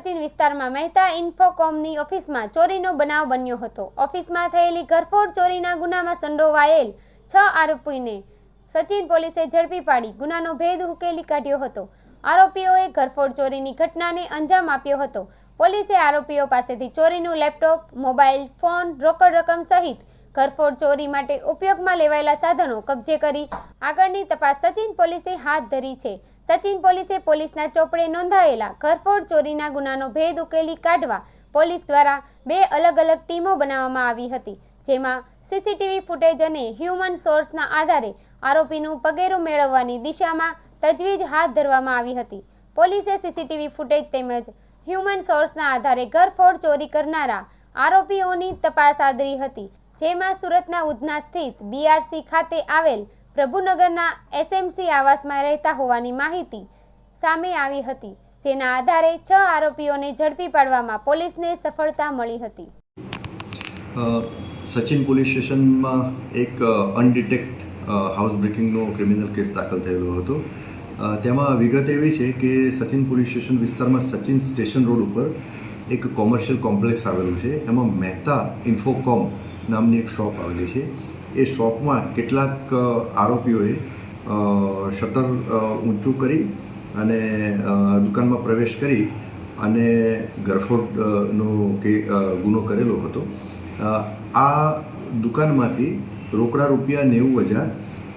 સચિન વિસ્તારમાં મહેતા ઇન્ફોકોમની ઓફિસમાં ચોરીનો બનાવ બન્યો હતો. ઓફિસમાં થયેલી ઘરફોડ ચોરીના ગુનામાં સંડોવાયેલ છ આરોપીને સચિન પોલીસે ઝડપી પાડી, ગુનાનો ભેદ ઉકેલી કાઢ્યો હતો. આરોપીઓએ ઘરફોડ ચોરીની ઘટનાને અંજામ આપ્યો હતો. પોલીસે આરોપીઓ પાસેથી ચોરીનું લેપટોપ, મોબાઈલ, ફોન, રોકડ રકમ સહિત ઘરફોડ ચોરી માટે ઉપયોગમાં લેવાયેલા સાધનો કબજે કરી આગળની તપાસ સચિન પોલીસે હાથ ધરી છે. સચિન પોલીસે પોલીસના ચોપડે નોંધાયેલા ઘરફોડ ચોરીના ગુનાનો ભેદ ઉકેલી કાઢવા પોલીસ દ્વારા બે અલગ અલગ ટીમો બનાવવામાં આવી હતી, જેમાં સીસીટીવી ફૂટેજ અને હ્યુમન સોર્સના આધારે આરોપીનું પગેરું મેળવવાની દિશામાં તજવીજ હાથ ધરવામાં આવી હતી. પોલીસે સીસીટીવી ફૂટેજ તેમજ હ્યુમન સોર્સના આધારે ઘરફોડ ચોરી કરનારા આરોપીઓની તપાસ આદરી હતી. જેમાં સુરતના ઉધના સ્થિત બીઆરસી ખાતે આવેલ પ્રભુનગરના એસએમસી આવાસમાં રહેતા હોવાની માહિતી સામે આવી હતી, જેના આધારે છ આરોપીઓને ઝડપી પાડવામાં પોલીસને સફળતા મળી હતી. સચિન પોલીસ સ્ટેશનમાં એક અનડિટેક્ટ હાઉસ બ્રેકિંગનો ક્રિમિનલ કેસ દાખલ થયેલો હતો. તેમાં વિગત એવી છે કે સચિન પોલીસ સ્ટેશન વિસ્તારમાં સચિન સ્ટેશન રોડ ઉપર એક કોમર્શિયલ કોમ્પ્લેક્સ આવેલું છે. એમાં મહેતા ઇન્ફોકોમ નામની એક શોપ આવેલી છે. એ શોપમાં કેટલાક આરોપીઓએ શટર ઊંચું કરી અને દુકાનમાં પ્રવેશ કરી અને ગરફોડનો કે ગુનો કરેલો હતો. આ દુકાનમાંથી રોકડા રૂપિયા નેવું હજાર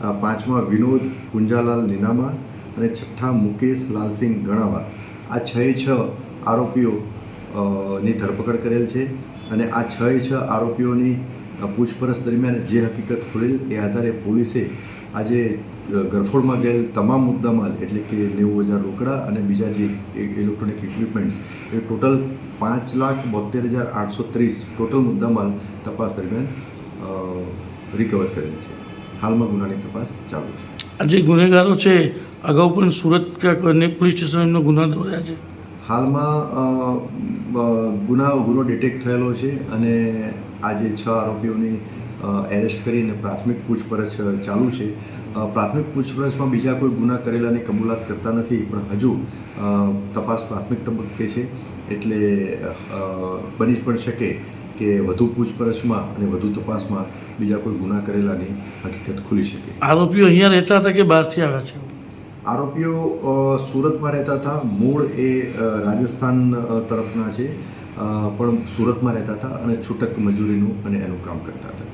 પાંચમા વિનોદ કુંજાલાલ નીનામા અને છઠ્ઠા મુકેશ લાલસિંહ ગણાવા આ છ છ આરોપીઓ ની ધરપકડ કરેલ છે અને આ છ છ આરોપીઓની પૂછપરછ દરમિયાન જે હકીકત ખુલેલ એ આધારે પોલીસે આજે ગરફોડમાં ગયેલ તમામ મુદ્દામાલ એટલે કે નેવું હજાર રોકડા અને બીજા જે ઇલેક્ટ્રોનિક ઇક્વિપમેન્ટ્સ એ ટોટલ પાંચ લાખ બોતેર હજાર આઠસો ત્રીસ ટોટલ મુદ્દામાલ તપાસ દરમિયાન રિકવર કરેલ છે. હાલમાં ગુનાની તપાસ ચાલુ છે. આ જે ગુનેગારો છે અગાઉ પણ સુરત અનેક પોલીસ સ્ટેશન એમનો ગુના નોંધાયા છે. હાલમાં ગુના ગુનો ડિટેક્ટ થયેલો છે અને આજે છ આરોપીઓની એરેસ્ટ કરીને પ્રાથમિક પૂછપરછ ચાલુ છે. પ્રાથમિક પૂછપરછમાં બીજા કોઈ ગુના કરેલાની કબૂલાત કરતા નથી પણ હજુ તપાસ પ્રાથમિક તબક્કે છે. એટલે બની પણ શકે કે વધુ પૂછપરછમાં અને વધુ તપાસમાં બીજા કોઈ ગુના કરેલાની હકીકત ખુલી શકે. આરોપીઓ અહીંયા રહેતા હતા કે બહારથી આવ્યા છે? આરોપીઓ સુરતમાં રહેતા હતા. મૂળ એ રાજસ્થાન તરફના છે. પણ સુરતમાં રહેતા હતા અને છૂટક મજૂરીનું અને એનું કામ કરતા હતા.